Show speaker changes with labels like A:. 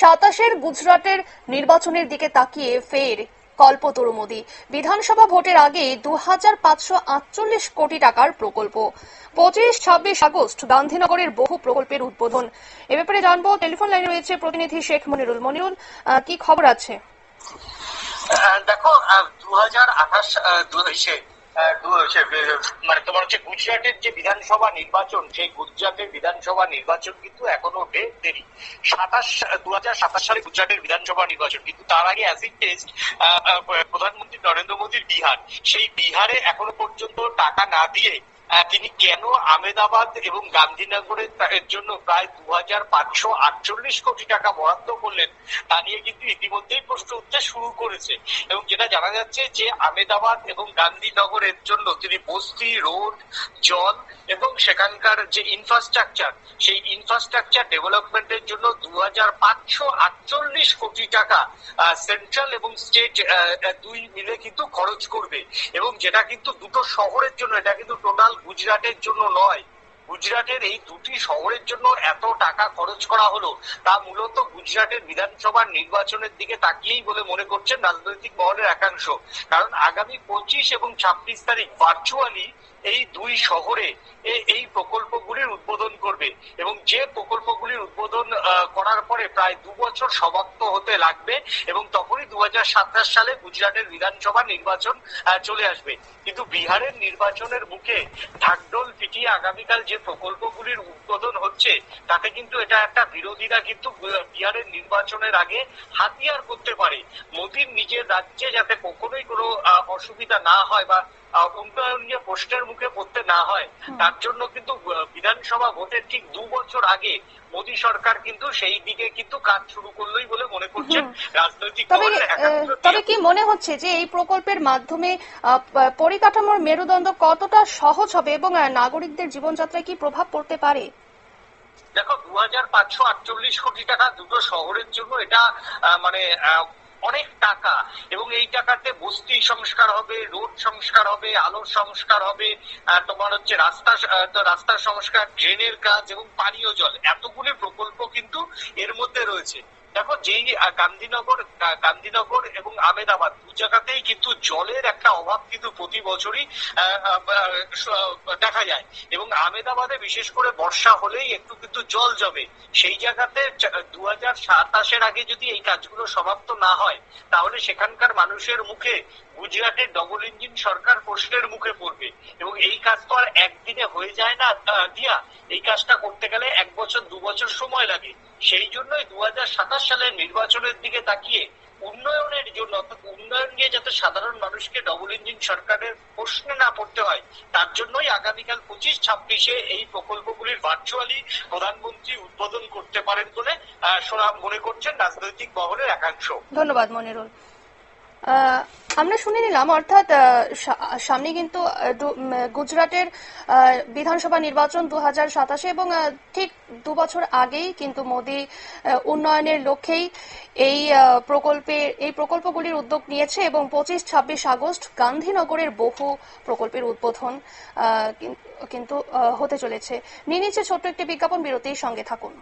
A: সাতাশের গুজরাটের নির্বাচনের দিকে তাকিয়ে ফের কল্পতরু মোদী। বিধানসভা ভোটের আগে দু হাজার পাঁচশো আটচল্লিশ কোটি টাকার প্রকল্প। পঁচিশ, ছাব্বিশ আগস্ট গান্ধীনগরের বহু প্রকল্পের উদ্বোধন। এ ব্যাপারে জানব, টেলিফোন লাইনে রয়েছে প্রতিনিধি শেখ মনিরুল। মনিরুল কি খবর আছে?
B: দেখো দু হাজার আঠাশ মানে তোমার হচ্ছে গুজরাটের যে বিধানসভা নির্বাচন, সেই গুজরাটের বিধানসভা নির্বাচন কিন্তু এখনও বেশ দেরি সাতাশ দু হাজার সাতাশ সালে গুজরাটের বিধানসভা নির্বাচন, কিন্তু তার আগে অ্যাসিড টেস্ট প্রধানমন্ত্রী নরেন্দ্র মোদীর বিহার। সেই বিহারে এখনও পর্যন্ত টাকা না দিয়ে তিনি কেন আমেদাবাদ এবং গান্ধীনগরের এর জন্য প্রায় দু হাজার পাঁচশো আটচল্লিশ কোটি টাকা বরাদ্দ করলেন, তা নিয়ে কিন্তু ইতিমধ্যেই প্রশ্ন উঠতে শুরু করেছে। এবং যেটা জানা যাচ্ছে যে আমেদাবাদ এবং গান্ধীনগরের জন্য তিনি বস্তি, রোড, জল এবং সেখানকার যে ইনফ্রাস্ট্রাকচার সেই ইনফ্রাস্ট্রাকচার ডেভেলপমেন্টের জন্য দু হাজার পাঁচশো আটচল্লিশ কোটি টাকা সেন্ট্রাল এবং স্টেট দুই মিলে কিন্তু খরচ করবে। এবং যেটা কিন্তু দুটো শহরের জন্য, এটা কিন্তু টোটাল গুজরাটের জন্য নয়, গুজরাটের এই দুটি শহরের জন্য এত টাকা খরচ করা হলো, তা মূলত গুজরাটের বিধানসভার নির্বাচনের দিকে তাকিয়েই বলে মনে করছেন রাজনৈতিক মহলের একাংশ। কারণ আগামী পঁচিশ এবং ছাব্বিশ তারিখ ভার্চুয়ালি এই দুই শহরে এই প্রকল্পগুলির উদ্বোধন করবে এবং যে প্রকল্পগুলির উদ্বোধন করার পরে প্রায় দু বছর সমাপ্ত হতে লাগবে এবং তখনই দু হাজার সাতাশ সালে গুজরাটের বিধানসভা নির্বাচন চলে আসবে। কিন্তু বিহারের নির্বাচনের মুখে ঢাকঢোল পিটিয়ে আগামীকাল যে প্রকল্পগুলির উদ্বোধন হচ্ছে, তাতে কিন্তু এটা একটা বিরোধীরা কিন্তু বিহারের নির্বাচনের আগে হাতিয়ার করতে পারে। মোদীর নিজের রাজ্যে যাতে কখনোই কোনো অসুবিধা না হয় বা উন্নয়ন নিয়ে প্রশ্নের মুখে পড়তে না হয় তার জন্য কিন্তু বিধানসভা ভোটের ঠিক দু বছর আগে মোদী সরকার কিন্তু সেই দিকে কিন্তু কাজ শুরু করলোই বলে মনে করছেন রাজনৈতিক
A: তবে। তবে কি মনে হচ্ছে যে এই প্রকল্পের মাধ্যমে পরিকাঠামোর মেরুদণ্ড কতটা সহজ হবে এবং নাগরিকদের জীবনযাত্রায় কি প্রভাব পড়তে পারে?
B: দেখো দু হাজার পাঁচশো আটচল্লিশ কোটি টাকা দুটো শহরের জন্য এটা মানে অনেক টাকা, এবং এই টাকাতে বস্তি সংস্কার হবে, রোড সংস্কার হবে আলোর সংস্কার হবে তোমার হচ্ছে রাস্তা রাস্তার সংস্কার, ড্রেনের কাজ এবং পানীয় জল, এতগুলি প্রকল্প কিন্তু এর মধ্যে রয়েছে। দেখো, যেই গান্ধীনগর গান্ধীনগর এবং আমেদাবাদ দু জায়গাতেই কিন্তু জলের একটা অভাব কিন্তু প্রতি বছরই দেখা যায়। এবং আমেদাবাদে বিশেষ করে বর্ষা হলেই একটু কিন্তু জল জমে। সেই জায়গাতে দু হাজার সাতাশের আগে যদি এই কাজগুলো সমাপ্ত না হয়, তাহলে সেখানকার মানুষের মুখে গুজরাটের ডবল ইঞ্জিন সরকার প্রশ্নের মুখে পড়বে। এবং এই কাজ তো আর একদিনে হয়ে যায় না দিয়া। এই কাজটা করতে গেলে বছর, দু বছর সময় লাগে। সেই জন্যই দু হাজার সাতাশ সালের নির্বাচনের দিকে তাকিয়ে উন্নয়নের জন্য অর্থাৎ উন্নয়ন নিয়ে যাতে সাধারণ মানুষকে ডবল ইঞ্জিন সরকারের প্রশ্নে না পড়তে হয়, তার জন্যই আগামীকাল পঁচিশ ছাব্বিশে এই প্রকল্পগুলির ভার্চুয়ালি প্রধানমন্ত্রী উদ্বোধন করতে পারেন বলে মনে করছেন রাজনৈতিক মহলের একাংশ।
A: ধন্যবাদ মনিরুল। আমরা শুনে নিলাম অর্থাৎ সামনে কিন্তু গুজরাটের বিধানসভা নির্বাচন দু হাজার সাতাশে এবং ঠিক দু বছর আগেই কিন্তু মোদী উন্নয়নের লক্ষ্যেই এই আহ, প্রকল্পে এই প্রকল্পগুলির উদ্যোগ নিয়েছে এবং পঁচিশ ছাব্বিশ আগস্ট গান্ধীনগরের বহু প্রকল্পের উদ্বোধন কিন্তু হতে চলেছে। নিয়ে নিচ্ছে ছোট্ট একটি বিজ্ঞাপন বিরতির সঙ্গে থাকুন।